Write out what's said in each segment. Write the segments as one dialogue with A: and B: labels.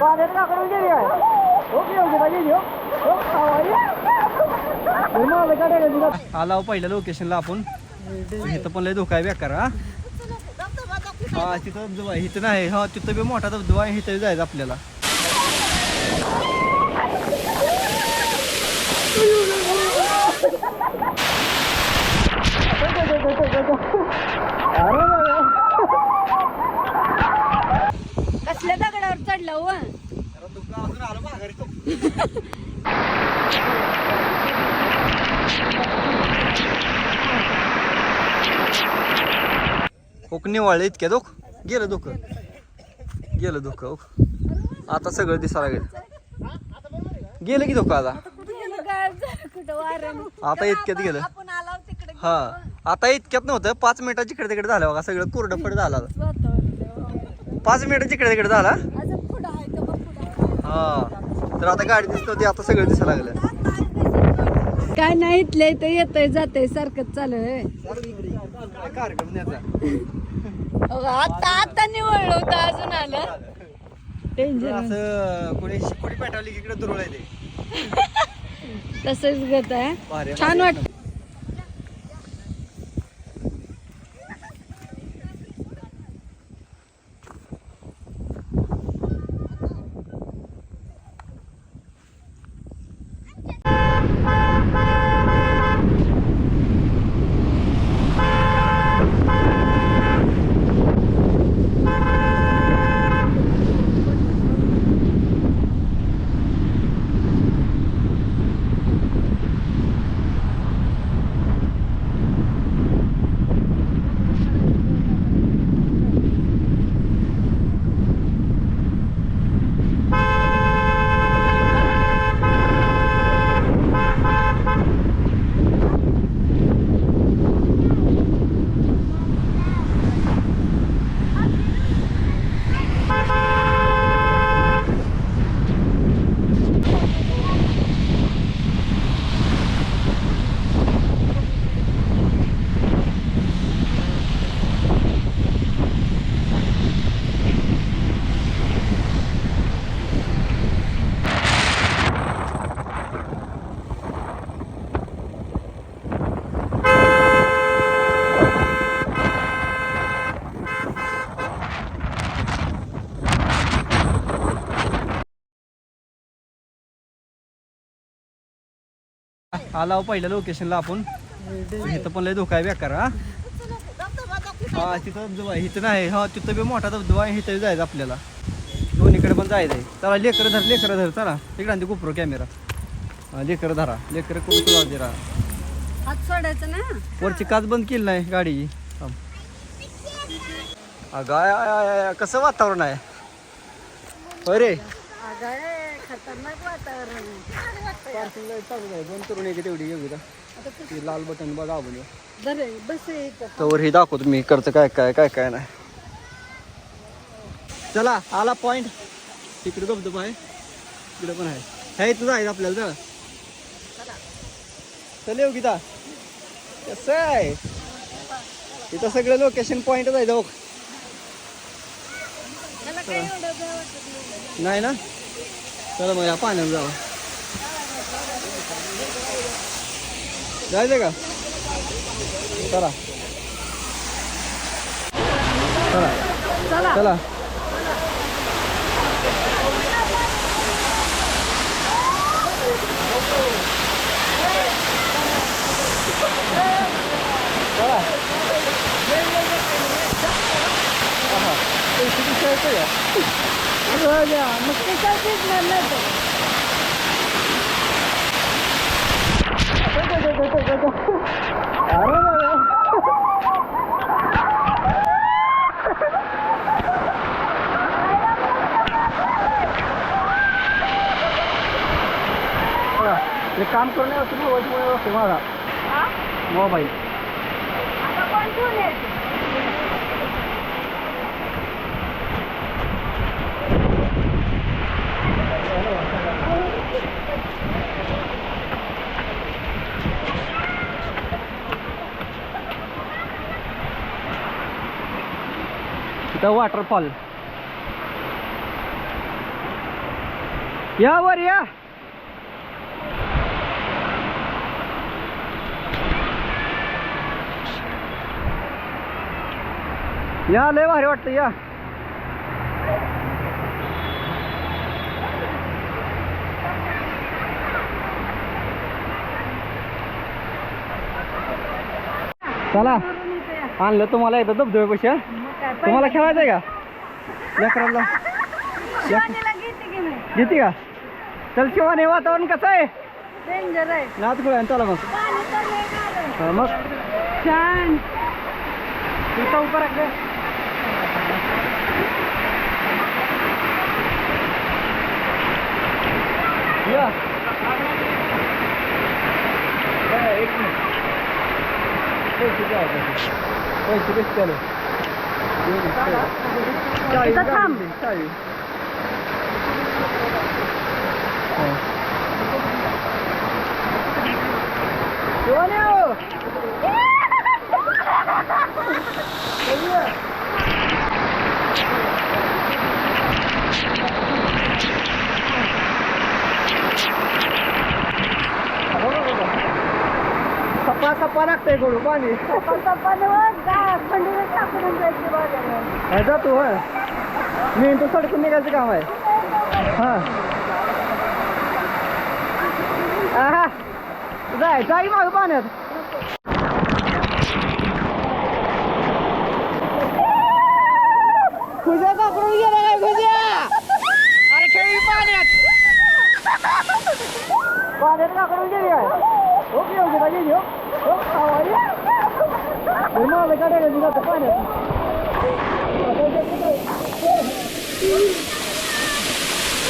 A: पाण्यात काकडून गेली काय ओके ओके पाहिजे घेऊ आला पहिल्या लोकेशनला आपण. इथं पण लय धोका आहे बेकार हा. हा तिथं धबधबा आहे इथं नाही. हा तिथं बी मोठा धबधबा आहे इथं जायचं आपल्याला
B: कसल्या दगडावर चढला व
A: अजून आलो माघारी तो कोकणी वाळले इतक्या दोख गेलं धोकं गेलं ओक. आता सगळं दिसायला गेलं गेलं की धोकं आता. आता इतक्यात गेलं. हा. आता इतक्यात नव्हतं. पाच मिनिटात इकडे तिकडे झालं बघा. सगळं कोरडं पड झालं पाच मिनिटात इकडे तिकडे झाला. हा. तर आता गाडी दिसत होती. आता सगळं दिसायला लागलं.
B: काय नाही इथल्या इथं येतंय जातंय सारखंच चालू आहे. आता आता निवडलं होतं अजून आलं.
A: तर
B: डेंजर
A: असं कोणी कोणी पेटवली की इकडे दुरळ आहे ते.
B: तसंच गत आहे छान वाटत.
A: आला पहिल्या लोकेशनला आपण. इथं पण लय धोका आहे बेकार हा हा तिथं धबधबा आहे इथं नाही. हा तिथं बी मोठा धबधबा आहे इथं जायचं आपल्याला. दोन्हीकडे पण जायचं आहे चला लेकर धर लेकर धर. चला तिकडे आणते गोप्रो कॅमेरा हा लेकर धरा. लेकर कुठं सुद्धा दे
B: हात सोडायचं ना?
A: वरची काच बंद केली नाही थांब. अगं आय, आय, आय, आय, वातावरण आहे.
B: आहे.
A: बंद करून एक तेवढी ती लाल बटन बघा आपण.
B: बरं आहे, बस आहे इथं.
A: तर हे दाखवतो मी इकडचं काय काय काय काय नाही. चला आला पॉइंट तिकडे धबधबा आहे इकडे पण आहे. ह्या इथं जायचं आपल्याला चला. चल येऊ गीता. कसं आहे? इथं सगळं लोकेशन पॉइंट जायचं बघ
B: त्याला काय एवढं काय वाटत नाही.
A: नाही ना? चला मग या पाण्यात जावा जायचं का चला चला
B: चला
A: चला
B: मग ते काय नाही तर.
A: अरे काम करून मोबाईल मोबाईल माझा मोबाईल द वॉटरफॉल. या वर या. या लय भारी वाटतं या. चला. आणलं तुम्हाला एकदा धबधबे पैसे तुम्हाला खेळायचंय का? लेकराला
B: शिवानीला घेते की नाही?
A: घेते का? चल शिवाने वातावरण कसं आहे?
B: डेंजर आहे.
A: नाच खुळ्या चला मग.
B: पाणी तर लय गाळं.
A: हा, मग?
B: छान.
A: इथं उभं राखलं या. या, एक मिनिट. पैसे द्या आता. पैसे कसे चालू चाळीस
B: इथं थांब.
A: गाडी, चाळीस हा. शिवानी हो. सप्पा सप्पा लागतंय गोड पाणी. काय जातो होय मी तो सडकून निघायचं काम आहे. हा. आहा. जाय जाई माग पाण्यात. गेला काय खुज्या अरे खेळी पाण्यात. पाण्यात गेली काय हो की होती पाहिजे हो हो आवाज माझं काढायला निघालं पाण्यात मेंदू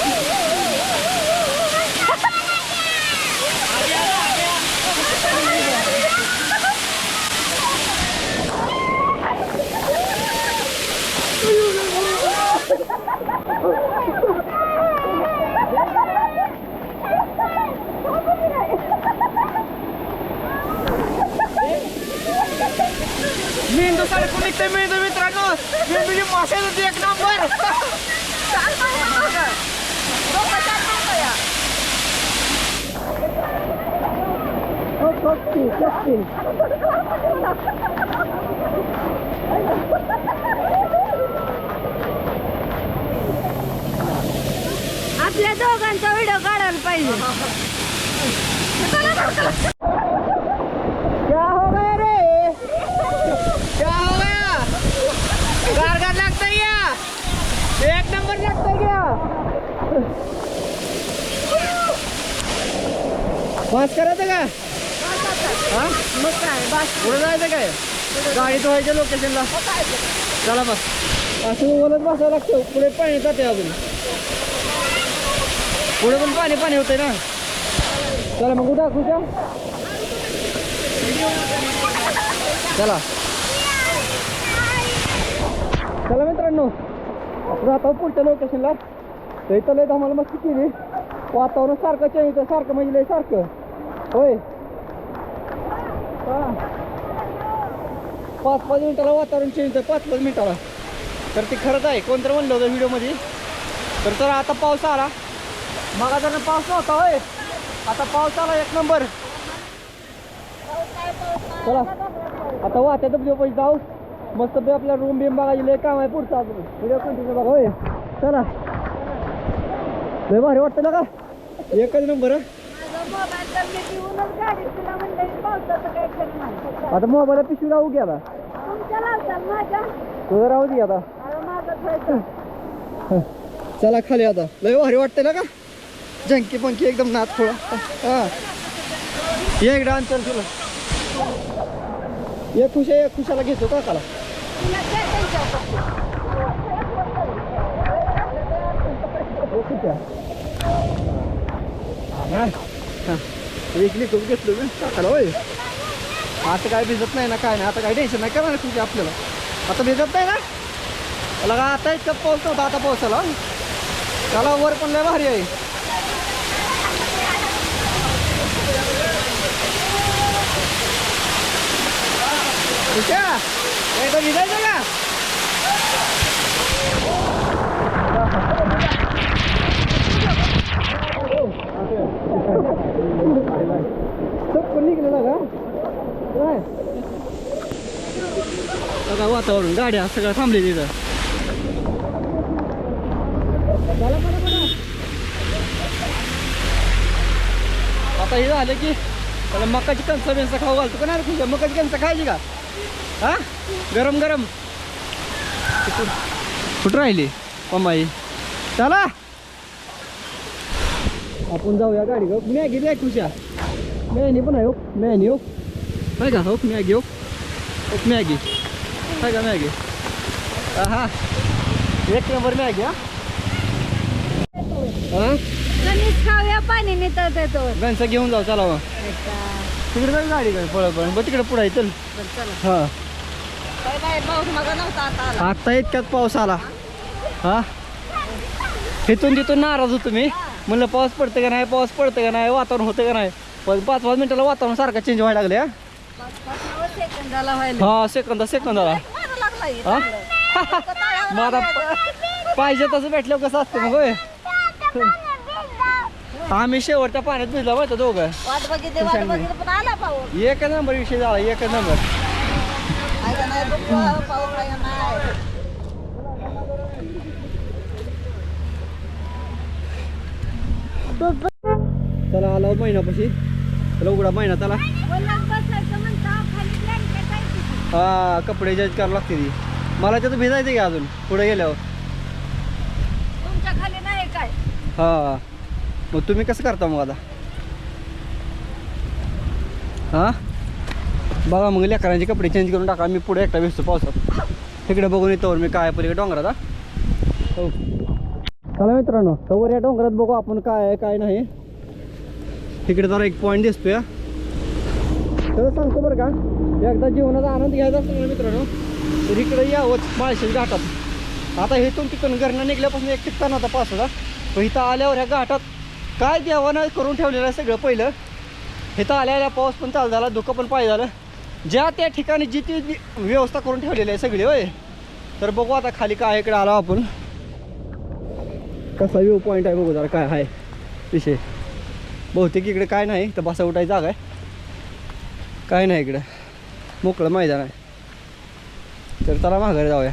A: सडकून निघते मेंदू मित्रांनो. मेंदूची मासे होती एक नंबर
B: आपल्या दोघांचा व्हिडिओ काढायला पाहिजे
A: क्या हो गया रे क्या हो गया गारगार लगता क्या एक नंबर लगता क्या पास करायचं का? हा?
B: मग काय बास
A: पुढे जायचं काय? गाडी धुवायच्या लोकेशनला चला बस. असं बोलत बसावं लागतं. पुढे पाणी जाते अजून. पुढे पण पाणी पाणी होतंय ना? चला मग उद्या खुशा चला. चला मित्रांनो. आता पुढच्या लोकेशनला तर इथं लय धमाल मस्ती केली. वातावरण सारखं चेंज सारखं म्हणजे लय सारखं. होय. पाच पाच मिनिटाला वातावरण चेंज पाच पाच मिनिटाला. तर ते खरंच आहे कोणतरी म्हणलं होतं व्हिडिओमध्ये. तर तर आता पाऊस आला. मग जर पाऊस नव्हता होय. आता पाऊस आला एक नंबर. चला. आता वाहत्या डब्ल्यू पैसे जाऊ. मस्त बी आपल्या रूम बिम बघायची लय काम आहे पुढचं अजून. व्हिडिओ कंटिन्यू बघा होय. चला. लय भारी वाटतं ना का? एकच नंबर
B: की?
A: आता मोबाईल पिशवी लावू की आता? तुझं राहू दे आता. चला खाली आता. लय भारी वाटते ना का? जंकी पंकी एकदम नाच थोडा हा. ये इकडं अंतर तुला. एक खुशा एक खुशाला घेतो एक खुशा. विकली हा. एक घेतलो मी. काकाला होय. आता काय भिजत नाही ना काय नाही. आता काय टेन्शन नाही. करणार तुझी आपल्याला. आता भिजत नाही ना? त्याला का आता इतकं पाऊस नव्हता आता पावसाला त्याला वर पण लय भारी आहे. ठीक आहे भिजायचं का चप्पल निघलेला का काय बघा वातावरण गाड्या सगळ्या थांबले तिथं चला पटा आता हे झालं की त्याला मकाची कणसं बिनसं खाऊ घालतो का नाही तुझ्या? मकाची कणसं खायची का? हा? गरम गरम कुठं राहिली? मम्माई चला. आपण जाऊया गाडी घेऊ मॅगी द्या खुशा मॅनी पण आहे हो मॅनी हो काय का हो मॅगी हो एक मॅगी काय का मॅगी हा एक नंबर मॅगी हा
B: खाऊया पाणी नेतात
A: गणसा घेऊन जाऊ चला तिकडे जाऊ गाडी काय पळ पण बघ तिकडे पुढे चल हा
B: आता
A: इतक्यात पाऊस आला हा तिथून तिथून नाराज होतो मी म्हणलं पाऊस पडतं का नाही? पाऊस पडतं का नाही? वातावरण होतं का नाही? पण पाच पाच मिनिटाला वातावरण सारखं चेंज व्हायला लागले हा.
B: सेकंदाला व्हायला
A: हा सेकंदा सेकंदाला हा? मग आता प- पाहिजे तसं भेटलं कसं असतं मग होय? आम्ही शेवटच्या पाण्यात भिजला माहिती दोघं?
B: वाट बघितली वाट बघितली पण आला पाऊस.
A: एक नंबर विषय झाला एक नंबर. त्याला आला महिनापाशी त्याला उघडा महिना त्याला. हा कपडे जज करावं लागते ती. मला त्याचं भिजायचं का अजून पुढे गेल्यावर.
B: तुमच्या खाली नाही काय
A: हा. मग तुम्ही कसं करता मग आता? हा? बघा मग लेकरांचे कपडे चेंज करून टाका. मी पुढे एकटा भेटतो पावसात. तिकडे बघून येतो मी काय पलीकडे डोंगरात हा? हो. चला मित्रांनो तवर या डोंगरात बघू आपण काय आहे काय नाही. तिकडे जरा एक पॉईंट दिसतोय हा. तर सांगतो बरं का एकदा जीवनाचा आनंद घ्यायचा असतो मित्रांनो तर इकडे यावंच माळशेज घाटात. आता हेतून तिकडून घरनं निघल्यापासून एक टिकताना आता पास होता पण इथं आल्यावर ह्या घाटात काय देवानं करून ठेवलेलं आहे सगळं पहिलं. इथं आल्या आल्या पाऊस पण चालू झाला धुकं पण पाय झालं. ज्या त्या ठिकाणी जी ती जी व्यवस्था करून ठेवलेली आहे सगळी होय. तर बघू आता खाली काय इकडे आलो आपण. कसा व्ह्यू पॉईंट आहे बघू जरा काय आहे. विषय. बहुतेक इकडे काय नाही तर बसा उठायची जागा आहे. काय नाही इकडं. मोकळं मैदान आहे. तर चला माघारी जाऊया.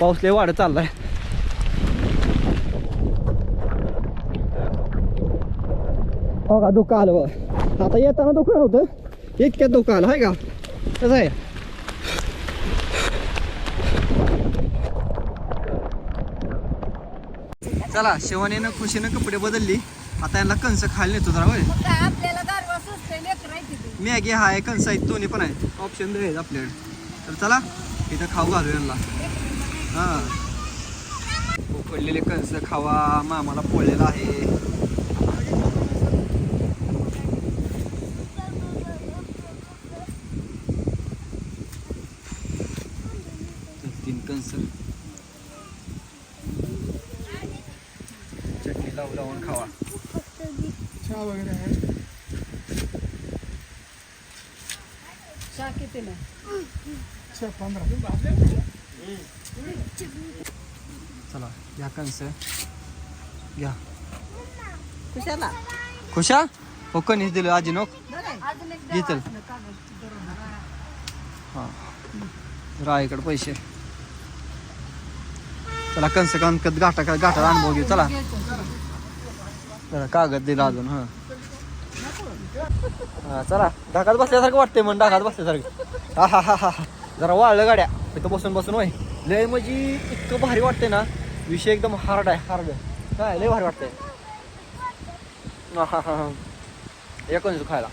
A: पाऊस लय वाढत चाललाय. हो का धोका आलं बघा. आता येताना धोका नव्हतं. इतक्यात धोका आलं आहे का? कसं आहे? चला शिवानीनं खुशीनं कपडे बदलली. आता यांना कंस खायला नेतो जरा होय.
B: मग काय आपल्याला गारवा सुचते लेकर आहे तिथे.
A: मॅगी हा आहे कंस आहेत दोन्ही पण आहे ऑप्शन आहेत आपल्याकडे. तर चला इथं खाऊ घालू यांना. हां. उकडलेले कंस खावा मामाला पोळलेला आहे. तीन कंस. लावून खावा.
B: चहा किती ना
A: चला घ्या कंस घ्या.
B: कुशाला
A: खुशा? हो कणीस दिलं आजी नोक.
B: अजून एक
A: घे चल. हां. रायकडे पैसे. चला कंस कंकत गाठा गाठा अनुभव घेऊ. चला. जरा कागद दिला अजून हां. हा चला. ढाकात बसल्यासारखं वाटतंय मग ढाकात बसल्यासारखं. हा हा हा हा हा. जरा वाळलं गाड्या. इथं बसून बसून होय. लय म्हणजे इतकं भारी वाटतंय ना. विषय एकदम हार्ड आहे हार्ड काय लय भारी वाटतंय. हा हा हा हा. एक खायला.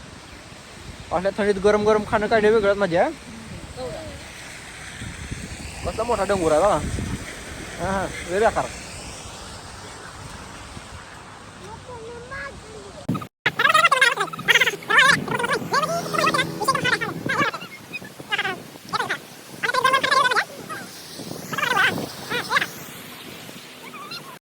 A: असल्या थंडीत गरम गरम खाणं काढलं वेगळंच म्हणजे, मजा आहे कसला मोठा डोंगर आहे बघा. हा हा. वेगळा आकार